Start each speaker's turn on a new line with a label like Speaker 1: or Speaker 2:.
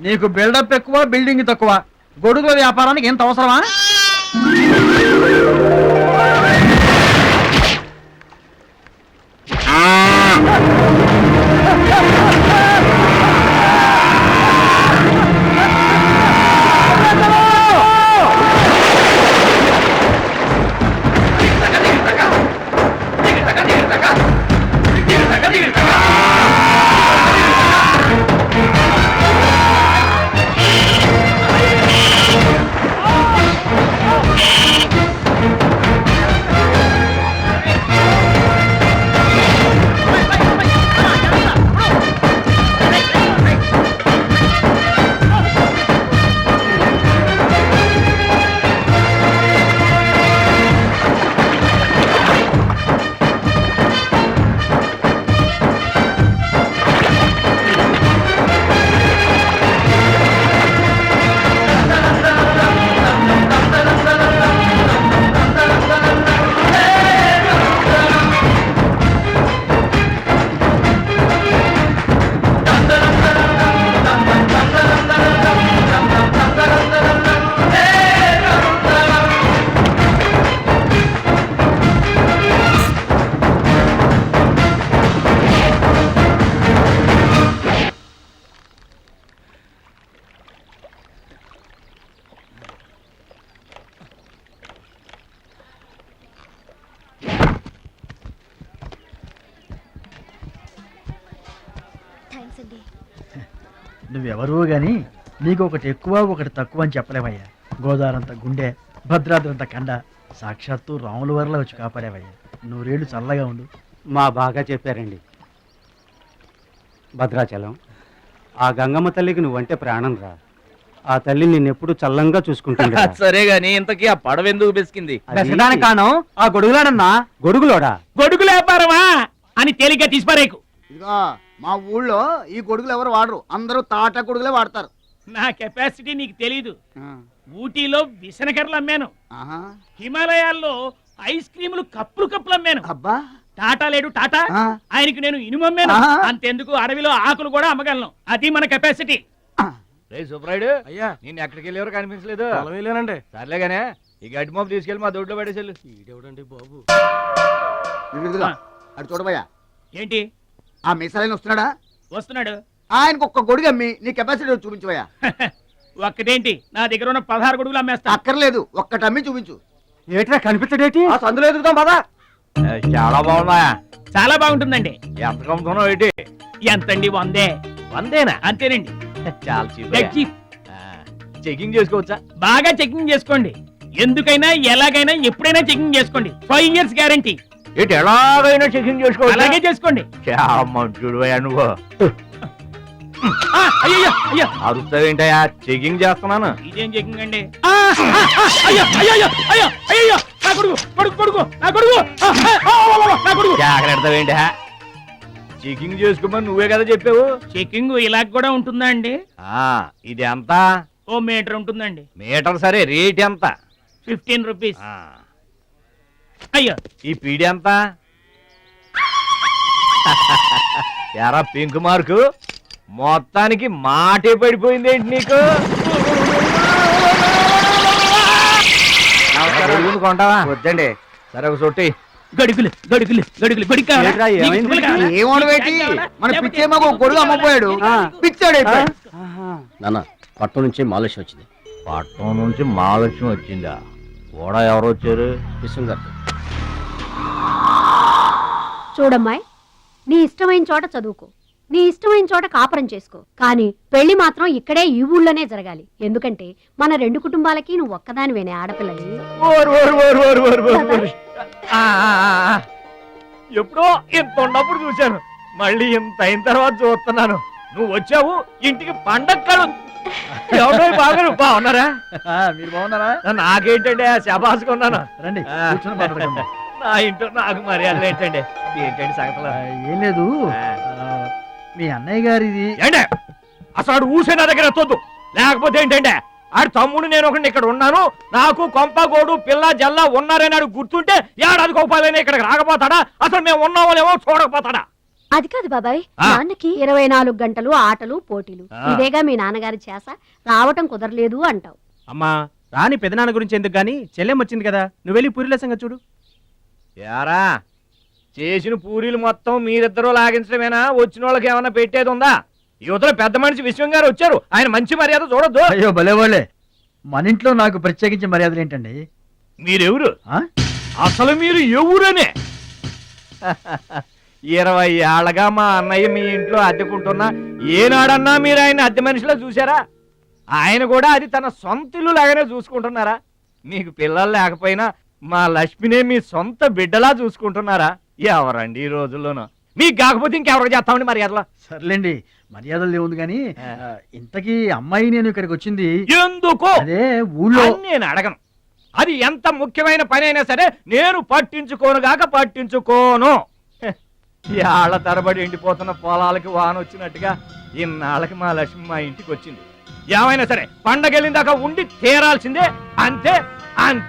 Speaker 1: నీకు బిల్డప్ ఎక్కువ బిల్డింగ్ తక్కువ. గొడుగుల వ్యాపారానికి ఎంత అవసరమా?
Speaker 2: థ్యాంక్స్ అండి.
Speaker 1: నువ్వెవరూ గాని నీకు ఒకటి ఎక్కువ ఒకటి తక్కువ అని చెప్పలేవయ్యా గోదావరంత గుండె భద్రాద్రంత కండ సాక్షాత్తు రాముల వరలో వచ్చి కాపాడేవయ్యా. నూరేళ్ళు చల్లగా ఉండు.
Speaker 3: మా బాగా చెప్పారండి. భద్రాచలం ఆ గంగమ్మ తల్లికి నువ్వంటే ప్రాణం రా. ఆ తల్లి నిన్నెప్పుడు చల్లంగా చూసుకుంటుంది
Speaker 4: సరే గాని ఇంతకీ ఆ పడవ ఎందుకు బెసికింది?
Speaker 3: బెసడానికి
Speaker 1: కారణం ఆ గొడుగులాడన్నా?
Speaker 3: గొడుగులోడా?
Speaker 4: గొడుగులు వ్యాపారమా అని తేలిగ్గా తీసిపారేకు.
Speaker 5: ఇదిగో మా ఊళ్ళో ఈ గొడుగులు ఎవరు వాడరు. అందరూ తాటా గొడుగులే వాడతారు.
Speaker 4: నా కెపాసిటీ నీకు తెలీదు. ఊటీలో విసనకర్రలు అమ్మాను.
Speaker 5: ఆహా.
Speaker 4: హిమాలయాల్లో ఐస్ క్రీములు కప్పులు కప్పులు అమ్మాను.
Speaker 5: అబ్బా.
Speaker 4: టాటా లేడు టాటా. ఆయనకి నేను ఇనుము అమ్మాను. అంతెందుకు అడవిలో ఆకులు కూడా అమ్మగలను. అది మన కెపాసిటీ. రే సుబ్రాయుడు
Speaker 6: అయ్యా.
Speaker 4: నేను ఎక్కడికి వెళ్ళేవారు కనిపించలేదు.
Speaker 6: వెళ్ళానండి
Speaker 4: సర్లేగానే ఈ గడ్డి మోపు తీసుకెళ్ళి మా దొడ్లో పడేసేళ్ళు.
Speaker 6: ఈడెవడండి బాబు.
Speaker 5: అటు చూడబోయా.
Speaker 4: ఏంటి?
Speaker 5: ఆ మిసాలైన వస్తున్నాడా?
Speaker 4: వస్తున్నాడు.
Speaker 5: ఆయనకు ఒక్క గొడుగు అమ్మి నీ కెపాసిటీ చూపించబోయా
Speaker 4: ఒక్కటేంటి? నా దగ్గర ఉన్న పదహారు గొడుగులు అమ్మేస్తా.
Speaker 5: అక్కర్లేదు ఒక్కటి అమ్మి చూపించు.
Speaker 3: ఏట్రా కనిపించడేటి?
Speaker 5: ఆ సందులో ఎదుగుతాం పదా.
Speaker 4: చాలా బాగున్నా చాలా బాగుంటుందండి. ఎంత కమ్ముతున్నావు ఏంటి? ఎంతండి వందే. వందేనా? అంతేనండి. చాలా చీప్ చెకింగ్ చేసుకోవచ్చా? బాగా చెకింగ్ చేసుకోండి. ఎందుకైనా ఎలాగైనా ఎప్పుడైనా చెకింగ్ చేసుకోండి. ఫైవ్ ఇయర్స్ గ్యారంటీ
Speaker 7: ఏంటి ఎలాగైనా చెకింగ్ చేసుకోవాలి
Speaker 4: అలాగే చేసుకోండి.
Speaker 7: మంచుడు
Speaker 4: అయ్యయ్యో, అయ్యో.
Speaker 7: అరుస్తావేంటయా చెకింగ్ చేస్తున్నాను.
Speaker 4: ఇదేం చెకింగ్ అండి? ఆ, ఆ, ఆ, అయ్యో అయ్యో అయ్యో అయ్యో అయ్యో నా కొడుకు కొడుకు కొడుకు నా కొడుకు. ఆ, ఆ, ఆ, ఆ, ఆ, నా కొడుకు.
Speaker 7: జాగ్రత్తవేంటి చెకింగ్ చేసుకోమని నువ్వే కదా చెప్పావు?
Speaker 4: చెకింగ్ ఇలా కూడా ఉంటుందా అండి?
Speaker 7: ఆ ఇది ఎంత?
Speaker 4: ఓ మీటర్ ఉంటుందండి.
Speaker 7: మీటర్ సరే రేట్ ఎంత?
Speaker 4: Fifteen rupees.
Speaker 7: ఆ,
Speaker 4: అయ్యో.
Speaker 7: ఈ పీడి ఎంత? ఎరా పింక్ మార్కు? మొత్తానికి మాటే పడిపోయింది ఏంటి నీకు? కొంటావా
Speaker 5: వద్దండి.
Speaker 7: సరే ఒక సొట్టి
Speaker 4: గడుగులు గడుగులు గడుగులు?
Speaker 5: ఏమోడు పెట్టి
Speaker 4: కావాలా?
Speaker 5: మన పిచ్చేమో ఒక గొడుగు అమ్మపోయాడు. పిచ్చాడు.
Speaker 6: నాన్న పట్నం నుంచి మాలేష్ వచ్చింది.
Speaker 7: పట్నం నుంచి మహాలక్ష్మి వచ్చిందా? కూడా ఎవరు వచ్చారు?
Speaker 6: విశ్వం గారు
Speaker 2: చూడమ్మాయి నీ ఇష్టమైన చోట చదువుకో. నీ ఇష్టమైన చోట కాపురం చేసుకో. కానీ పెళ్ళి మాత్రం ఇక్కడే ఈ ఊళ్ళోనే జరగాలి. ఎందుకంటే మన రెండు కుటుంబాలకి నువ్వు ఒక్కదానివేనే ఆడపిల్లని.
Speaker 7: ఎప్పుడో ఇంత ఉన్నప్పుడు చూశాను. మళ్ళీ ఇంత అయిన తర్వాత చూస్తున్నాను. నువ్వు వచ్చావు ఇంటికి పండగ కడు ఎవరో బాగా బాగున్నారా?
Speaker 1: మీరు బాగున్నారా?
Speaker 7: నాకేంటండి
Speaker 1: రండి
Speaker 7: ఆ.
Speaker 1: కూర్చొని మాట్లాడుకుందాం.
Speaker 7: నా ఇంట్లో నాకు మర్యాదలు ఏంటండి? ఏంటండి సంగతులు?
Speaker 1: ఏం లేదు. మీ అన్నయ్య గారిది.
Speaker 7: ఏంటే అసలు ఆడు ఊసే నా దగ్గర ఎత్తొద్దు. లేకపోతే ఏంటంటే ఆడు తమ్ముడు నేను ఒకటి ఇక్కడ ఉన్నాను. నాకు కొంపగోడు పిల్ల జల్ల ఉన్నారని ఆడు గుర్తుంటే ఏడాది కోపాలని ఇక్కడికి రాకపోతాడా? అసలు మేము ఉన్నామో లేమో చూడకపోతాడా?
Speaker 2: అది కాదు బాబాయ్.
Speaker 7: ఆ.
Speaker 2: నాన్నకి ఇరవై నాలుగు గంటలు ఆటలు పోటీలు.
Speaker 7: ఆ.
Speaker 2: ఇదేగా మీ నాన్నగారి చేస. రావటం కుదరలేదు అంటావు.
Speaker 3: అమ్మా రాని పెదనాన్న గురించి ఎందుకు గాని చెల్లెం వచ్చింది కదా. నువ్వు వెళ్ళి పూరిల సంగతి చూడు.
Speaker 7: యారా చేసిన పూరీలు మొత్తం మీరిద్దరూ లాగించడమేనా? వచ్చిన వాళ్ళకి ఏమన్నా పెట్టేది ఉందా? యువతలో పెద్ద మనిషి విశ్వం గారు వచ్చారు. ఆయన మంచి మర్యాద చూడొద్దు.
Speaker 1: అయ్యో భలే వాళ్ళే మన ఇంట్లో నాకు ప్రత్యేకించి మర్యాదలు ఏంటండి?
Speaker 7: మీరెవరు?
Speaker 1: ఆ?
Speaker 7: అసలు మీరు ఎవరనే? ఇరవై ఏళ్ళగా మా అన్నయ్య మీ ఇంట్లో అద్దెకుంటున్నా. ఏనాడన్నా మీరు ఆయన అద్దె మనిషిలో చూసారా ఆయన కూడా అది తన సొంత ఇల్లు లాగానే చూసుకుంటున్నారా? మీకు పిల్లలు లేకపోయినా మా లక్ష్మినే మీ సొంత బిడ్డలా చూసుకుంటున్నారా? ఎవరండి ఈ రోజుల్లోనూ? మీకు కాకపోతే ఇంకెవరికి చేస్తామండి మర్యాదలో?
Speaker 1: సర్లేండి మర్యాదలు ఏముంది కానీ ఇంతకీ అమ్మాయి నేను ఇక్కడికి వచ్చింది
Speaker 7: ఎందుకు?
Speaker 1: అదే ఊళ్ళో.
Speaker 7: నేను అడగను. అది ఎంత ముఖ్యమైన పని అయినా సరే నేను పట్టించుకోను గాక పట్టించుకోను. ఏళ్ళ తరబడి ఎండిపోతున్న పొలాలకి వాన వచ్చినట్టుగా ఇన్నాళ్ళకి మా లక్ష్మి మా ఇంటికి వచ్చింది. ఏమైనా సరే పండగ వెళ్ళిందాకా ఉండి తీరాల్సిందే. అంతే అంతే.